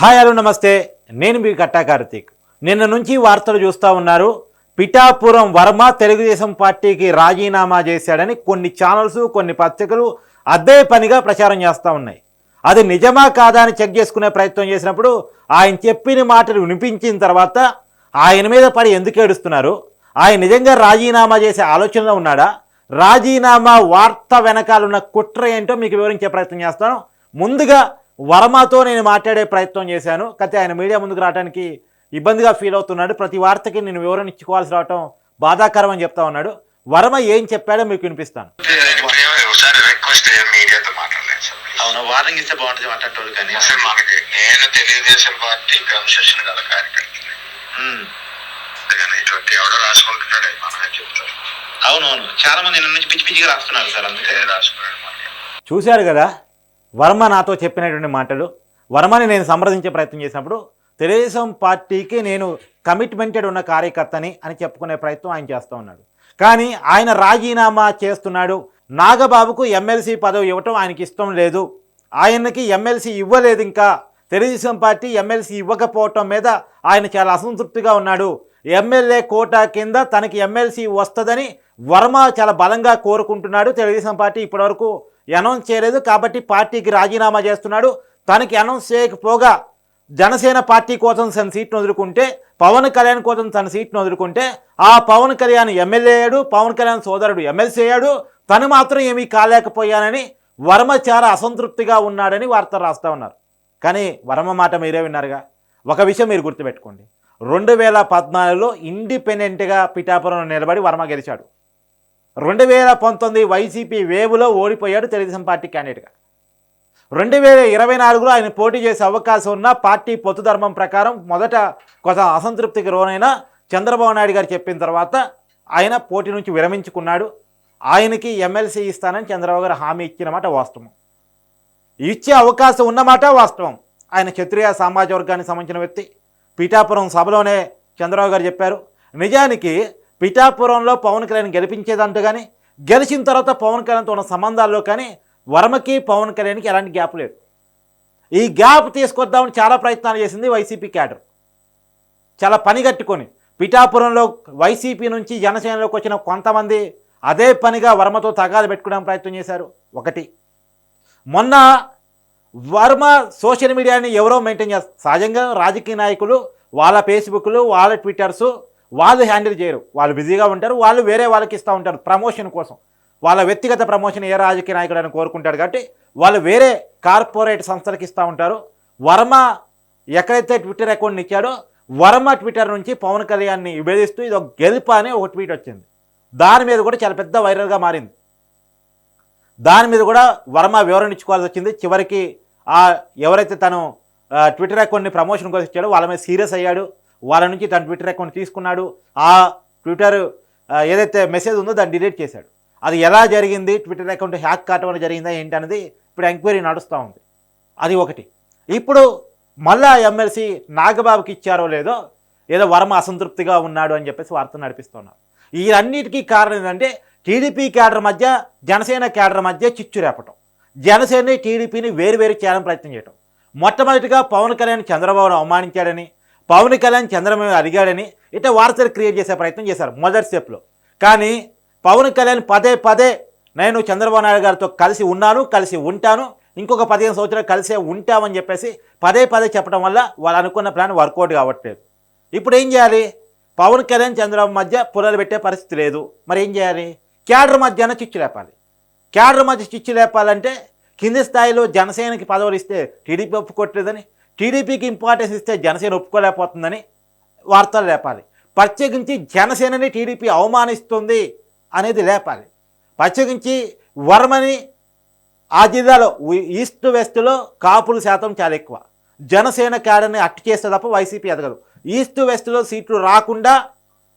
Hi hello నమస్తే. నేను మీ కట్టా కార్తీక్. నిన్న నుంచి వార్తలు చూస్తూ ఉన్నారు. పిఠాపురం వర్మ తెలుగుదేశం పార్టీకి రాజీనామా చేశాడని కొన్ని ఛానల్స్ కొన్ని పత్రికలు అదే పనిగా ప్రచారం చేస్తూ ఉన్నాయి. అది నిజమా కాదా అని చెక్ చేసుకునే ప్రయత్నం చేసినప్పుడు ఆయన చెప్పిన మాటలు వినిపించిన తర్వాత ఆయన మీద పడి ఎందుకు ఏడుస్తున్నారు? ఆయన నిజంగా రాజీనామా చేసే ఆలోచనలో ఉన్నాడా? రాజీనామా వార్త వెనకాలన్న కుట్ర ఏంటో మీకు వివరించే ప్రయత్నం చేస్తాను. ముందుగా వర్మతో నేను మాట్లాడే ప్రయత్నం చేశాను. కాకపోతే ఆయన మీడియా ముందుకు రావడానికి ఇబ్బందిగా ఫీల్ అవుతున్నాడు. ప్రతి వార్తకి నేను వివరణ ఇచ్చుకోవాల్సి రావటం బాధాకరం అని చెప్తా ఉన్నాడు. వర్మ ఏం చెప్పాడో మీకు వినిపిస్తాను. ఒకసారి రిక్వెస్ట్ మీడియాతో మాట్లాడలేదు సార్. అవును? వార్నింగ్ ఇస్తే బాగుంటుంది మాట్లాడేవాళ్ళు కానీ. అసలు మనకి నేను తెలుగుదేశం పార్టీ క్రమశిక్షణ గల కార్యకర్తని ఉమ్. అందుకని ఇటువంటి ఎవడో రాసుకుంటున్నాడు మనమే చెప్తారు అవునవును. చాలా మంది నిన్న నుంచి పిచ్చి పిచ్చిగా రాస్తున్నారు సార్ అందుకే. ఏ రాసుకున్నాడు మనకి చూశారు కదా? వర్మ నాతో చెప్పినటువంటి మాటలు వర్మని నేను సంప్రదించే ప్రయత్నం చేసినప్పుడు తెలుగుదేశం పార్టీకి నేను కమిట్మెంటెడ్ ఉన్న కార్యకర్తని అని చెప్పుకునే ప్రయత్నం ఆయన చేస్తూ ఉన్నాడు. కానీ ఆయన రాజీనామా చేస్తున్నాడు. నాగబాబుకు ఎమ్మెల్సీ పదవి ఇవ్వటం ఆయనకి ఇష్టం లేదు. ఆయనకి ఎమ్మెల్సీ ఇవ్వలేదు ఇంకా. తెలుగుదేశం పార్టీ ఎమ్మెల్సీ ఇవ్వకపోవటం మీద ఆయన చాలా అసంతృప్తిగా ఉన్నాడు. ఎమ్మెల్యే కోటా కింద తనకి ఎమ్మెల్సీ వస్తుందని వర్మ చాలా బలంగా కోరుకుంటున్నాడు తెలుగుదేశం పార్టీ ఇప్పటివరకు. అనౌన్స్ చేయలేదు కాబట్టి పార్టీకి రాజీనామా చేస్తున్నాడు. తనకి అనౌన్స్ చేయకపోగా జనసేన పార్టీ కోసం తన సీట్ను వదులుకుంటే పవన్ కళ్యాణ్ కోసం తన సీట్ను వదులుకుంటే ఆ పవన్ కళ్యాణ్ ఎమ్మెల్యే అయ్యాడు పవన్ కళ్యాణ్ సోదరుడు ఎమ్మెల్సీ అయ్యాడు. తను మాత్రం ఏమీ కాలేకపోయానని వర్మ చాలా అసంతృప్తిగా ఉన్నాడని వార్త రాస్తూ ఉన్నారు. కానీ వర్మ మాట మీరే విన్నారుగా? ఒక విషయం మీరు గుర్తుపెట్టుకోండి. రెండు వేల పద్నాలుగులో ఇండిపెండెంట్గా పిఠాపురంలో నిలబడి వర్మ గెలిచాడు. రెండు వేల పంతొమ్మిది వైసీపీ వేవులో ఓడిపోయాడు తెలుగుదేశం పార్టీ క్యాండిడేట్గా. రెండు వేల ఇరవై నాలుగులో ఆయన పోటీ చేసే అవకాశం ఉన్న పార్టీ పొత్తు ధర్మం ప్రకారం మొదట కొంత అసంతృప్తికి లోనైన చంద్రబాబు నాయుడు గారు చెప్పిన తర్వాత ఆయన పోటీ నుంచి విరమించుకున్నాడు. ఆయనకి ఎమ్మెల్సీ ఇస్తానని చంద్రబాబు గారు హామీ ఇచ్చినమాట వాస్తవం. ఇచ్చే అవకాశం ఉన్నమాట వాస్తవం. ఆయన క్షత్రియ సామాజిక వర్గానికి సంబంధించిన వ్యక్తి. పీఠాపురం సభలోనే చంద్రబాబు గారు చెప్పారు. నిజానికి పిఠాపురంలో పవన్ కళ్యాణ్ గెలిపించేదంటూ కానీ గెలిచిన తర్వాత పవన్ కళ్యాణ్తో ఉన్న సంబంధాల్లో కానీ వర్మకి పవన్ కళ్యాణ్కి ఎలాంటి గ్యాప్ లేదు. ఈ గ్యాప్ తీసుకొద్దామని చాలా ప్రయత్నాలు చేసింది వైసీపీ క్యాడర్. చాలా పని కట్టుకొని పిఠాపురంలో వైసీపీ నుంచి జనసేనలోకి వచ్చిన కొంతమంది అదే పనిగా వర్మతో తగాదు పెట్టుకోవడానికి ప్రయత్నం చేశారు. ఒకటి. మొన్న వర్మ సోషల్ మీడియాని ఎవరో మెయింటైన్ చేస్తారు సహజంగా రాజకీయ నాయకులు వాళ్ళ ఫేస్బుక్లు వాళ్ళ ట్విట్టర్సు వాళ్ళు హ్యాండిల్ చేయరు. వాళ్ళు బిజీగా ఉంటారు. వాళ్ళు వేరే వాళ్ళకి ఇస్తూ ఉంటారు ప్రమోషన్ కోసం. వాళ్ళ వ్యక్తిగత ప్రమోషన్ ఏ రాజకీయ నాయకుడు అని కోరుకుంటాడు కాబట్టి వాళ్ళు వేరే కార్పొరేట్ సంస్థలకు ఇస్తూ ఉంటారు. వర్మ ఎక్కడైతే ట్విట్టర్ అకౌంట్ని ఇచ్చాడో వర్మ ట్విట్టర్ నుంచి పవన్ కళ్యాణ్ని విభేదిస్తూ ఇది ఒక గెలుపు అని ఒక ట్వీట్ వచ్చింది. దాని మీద కూడా చాలా పెద్ద వైరల్గా మారింది. దాని మీద కూడా వర్మ వివరణ ఇచ్చుకోవాల్సి వచ్చింది. చివరికి ఆ ఎవరైతే తను ట్విట్టర్ అకౌంట్ని ప్రమోషన్ కోసం ఇచ్చాడో వాళ్ళ మీద సీరియస్ అయ్యాడు. వాళ్ళ నుంచి తన ట్విట్టర్ అకౌంట్ తీసుకున్నాడు. ఆ ట్విట్టర్ ఏదైతే మెసేజ్ ఉందో దాన్ని డిలీట్ చేశాడు. అది ఎలా జరిగింది? ట్విట్టర్ అకౌంట్ హ్యాక్ కావటం వల్ల జరిగిందా ఏంటి అనేది ఇప్పుడు ఎంక్వైరీ నడుస్తూ ఉంది. అది ఒకటి. ఇప్పుడు మళ్ళా ఎమ్మెల్సీ నాగబాబుకి ఇచ్చారో లేదో ఏదో వర్మ అసంతృప్తిగా ఉన్నాడు అని చెప్పేసి వార్త నడిపిస్తున్నారు. ఈ కారణం ఏంటంటే టీడీపీ క్యాడర్ మధ్య జనసేన క్యాడర్ మధ్య చిచ్చు రేపటం. జనసేన టీడీపీని వేరువేరు చేయాలని ప్రయత్నం చేయటం. మొట్టమొదటిగా పవన్ కళ్యాణ్ చంద్రబాబును అవమానించాడని పవన్ కళ్యాణ్ చంద్రబాబు అడిగాడని ఇట్లా వార్తలు క్రియేట్ చేసే ప్రయత్నం చేశారు మొదటి స్టెప్లో కానీ పవన్ కళ్యాణ్ పదే పదే నేను చంద్రబాబు నాయుడు గారితో కలిసి ఉన్నాను కలిసి ఉంటాను ఇంకొక పదిహేను సంవత్సరాలు కలిసే ఉంటామని చెప్పేసి పదే పదే చెప్పడం వల్ల వాళ్ళు అనుకున్న ప్లాన్ వర్కౌట్ కావట్లేదు. ఇప్పుడు ఏం చేయాలి? పవన్ కళ్యాణ్ చంద్రబాబు మధ్య పుల్లలు పెట్టే పరిస్థితి లేదు. మరి ఏం చేయాలి? క్యాడర్ మధ్యన చిచ్చు లేపాలి. క్యాడర్ మధ్య చిచ్చు లేపాలంటే కింది స్థాయిలో జనసేనకి పదవులు ఇస్తే టీడీపీ ఒప్పుకోవట్లేదని టీడీపీకి ఇంపార్టెన్స్ ఇస్తే జనసేన ఒప్పుకోలేకపోతుందని వార్తలు లేపాలి. ప్రత్యేకించి జనసేనని టీడీపీ అవమానిస్తుంది అనేది లేపాలి. ప్రత్యేకించి వర్మని ఆ జిల్లాలో ఈస్ట్ వెస్ట్లో కాపుల శాతం చాలా ఎక్కువ. జనసేన క్యాడర్ని అట్టు చేస్తే తప్ప వైసీపీ ఎదగదు. ఈస్ట్ వెస్ట్లో సీట్లు రాకుండా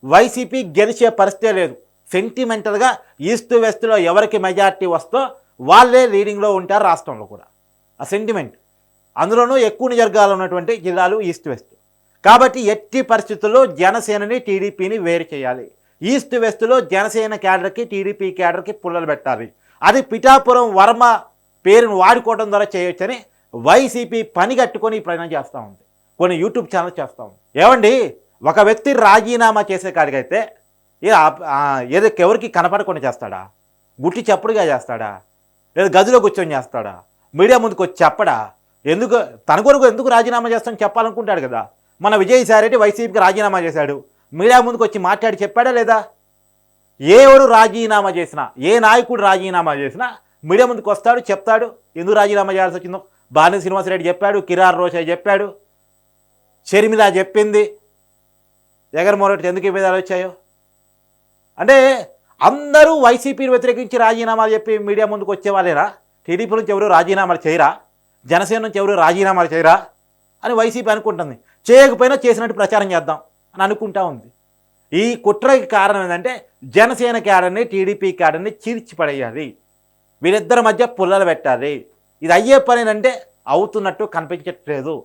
వైసీపీ గెలిచే పరిస్థితే లేదు. సెంటిమెంటల్గా ఈస్ట్ వెస్ట్లో ఎవరికి మెజార్టీ వస్తో వాళ్ళే లీడింగ్లో ఉంటారు రాష్ట్రంలో కూడా. ఆ సెంటిమెంట్ అందులోనూ ఎక్కువ నిజర్గాలు ఉన్నటువంటి జిల్లాలు ఈస్ట్ వెస్ట్. కాబట్టి ఎట్టి పరిస్థితుల్లో జనసేనని టీడీపీని వేరు చేయాలి. ఈస్ట్ వెస్ట్లో జనసేన క్యాడర్కి టీడీపీ క్యాడర్కి పుల్లలు పెట్టాలి. అది పిఠాపురం వర్మ పేరును వాడుకోవడం ద్వారా చేయొచ్చని వైసీపీ పని కట్టుకొని ప్రయాణం చేస్తూ ఉంది. కొన్ని యూట్యూబ్ ఛానల్ చేస్తూ ఉంది. ఏమండి? ఒక వ్యక్తి రాజీనామా చేసే కాడికైతే ఏదో ఎవరికి కనపడకుండా చేస్తాడా? గుట్టి చప్పుడుగా చేస్తాడా? లేదా గదిలో కూర్చొని చేస్తాడా? మీడియా ముందుకు వచ్చి చెప్పడా? ఎందుకు తన కొరకు ఎందుకు రాజీనామా చేస్తాం చెప్పాలనుకుంటాడు కదా. మన విజయసాయిరెడ్డి వైసీపీకి రాజీనామా చేశాడు. మీడియా ముందుకు వచ్చి మాట్లాడి చెప్పాడా లేదా? ఎవరు రాజీనామా చేసినా ఏ నాయకుడు రాజీనామా చేసినా మీడియా ముందుకు వస్తాడు చెప్తాడు. ఎందుకు రాజీనామా చేయాల్సి వచ్చిందో? బాలిన శ్రీనివాసరెడ్డి చెప్పాడు కిరార్ రోషయ్య చెప్పాడు. షర్మిల చెప్పింది. జగన్మోహన్ రెడ్డి ఎందుకు ఈ వచ్చాయో? అంటే అందరూ వైసీపీని వ్యతిరేకించి రాజీనామాలు చెప్పి మీడియా ముందుకు వచ్చేవాళ్ళేనా టీడీపీ నుంచి ఎవరు రాజీనామాలు చేయరా? జనసేన నుంచి ఎవరు రాజీనామాలు చేయరా అని వైసీపీ అనుకుంటుంది. చేయకపోయినా చేసినట్టు ప్రచారం చేద్దాం అని అనుకుంటా ఉంది. ఈ కుట్రకి కారణం ఏంటంటే జనసేన క్యాడర్ని టీడీపీ క్యాడర్ని చీల్చి పడేయాలి. వీరిద్దరి మధ్య పుల్లలు పెట్టాలి. ఇది అయ్యే పని అంటే అవుతున్నట్టు కనిపించట్లేదు.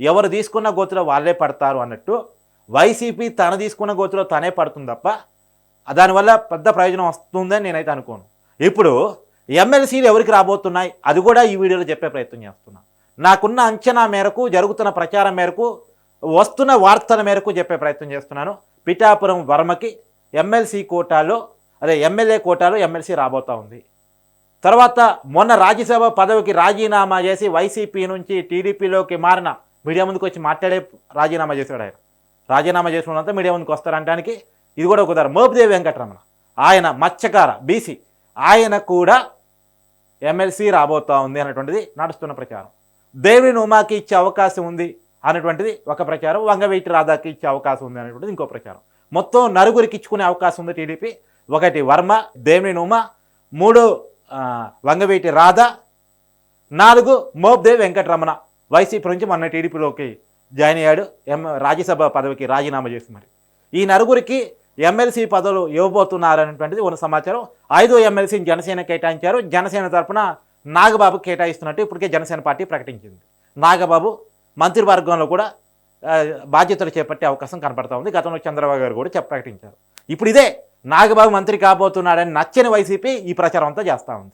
ఎవరు తీసుకున్న గోతులో వాళ్ళే పడతారు అన్నట్టు వైసీపీ తన తీసుకున్న గోతులో తనే పడుతుంది తప్ప దానివల్ల పెద్ద ప్రయోజనం వస్తుందని నేనైతే అనుకోను. ఇప్పుడు ఎమ్మెల్సీలు ఎవరికి రాబోతున్నాయి? అది కూడా ఈ వీడియోలో చెప్పే ప్రయత్నం చేస్తున్నా. నాకున్న అంచనా మేరకు జరుగుతున్న ప్రచారం మేరకు వస్తున్న వార్తల మేరకు చెప్పే ప్రయత్నం చేస్తున్నాను. పిఠాపురం వర్మకి ఎమ్మెల్సీ కోటాలో అదే ఎమ్మెల్యే కోటాలో ఎమ్మెల్సీ రాబోతూ ఉంది. తర్వాత మొన్న రాజ్యసభ పదవికి రాజీనామా చేసి వైసీపీ నుంచి టీడీపీలోకి మారిన మీడియా ముందుకు వచ్చి మాట్లాడే రాజీనామా చేశాడు ఆయన. రాజీనామా చేసుకున్నంత మీడియా ముందుకు వస్తారంటానికి ఇది కూడా ఒక ఉదాహరణ. మోపిదేవి వెంకటరమణ. ఆయన మత్స్యకార బీసీ. ఆయన కూడా ఎమ్మెల్సీ రాబోతా ఉంది అనేటువంటిది నడుస్తున్న ప్రచారం. దేవిని ఉమాకి ఇచ్చే అవకాశం ఉంది అనేటువంటిది ఒక ప్రచారం. వంగవీటి రాధాకి ఇచ్చే అవకాశం ఉంది అనేటువంటిది ఇంకో ప్రచారం. మొత్తం నలుగురికి ఇచ్చుకునే అవకాశం ఉంది టీడీపీ. ఒకటి వర్మ దేవిని ఉమ మూడు వంగవీటి రాధ నాలుగు మోబ్దేవ్ వెంకటరమణ. వైసీపీ నుంచి మొన్న టీడీపీలోకి జాయిన్ అయ్యాడు. ఎం రాజ్యసభ పదవికి రాజీనామా చేసి మరి. ఈ నలుగురికి ఎమ్మెల్సీ పదవులు ఇవ్వబోతున్నారనేటువంటిది ఉన్న సమాచారం. ఐదో ఎమ్మెల్సీని జనసేన కేటాయించారు. జనసేన తరఫున నాగబాబు కేటాయిస్తున్నట్టు ఇప్పటికే జనసేన పార్టీ ప్రకటించింది. నాగబాబు మంత్రివర్గంలో కూడా బాధ్యతలు చేపట్టే అవకాశం కనపడతా ఉంది. గతంలో చంద్రబాబు గారు కూడా చెప్ప ప్రకటించారు. ఇప్పుడు ఇదే నాగబాబు మంత్రి కాబోతున్నాడని నచ్చని వైసీపీ ఈ ప్రచారం అంతా చేస్తూ ఉంది.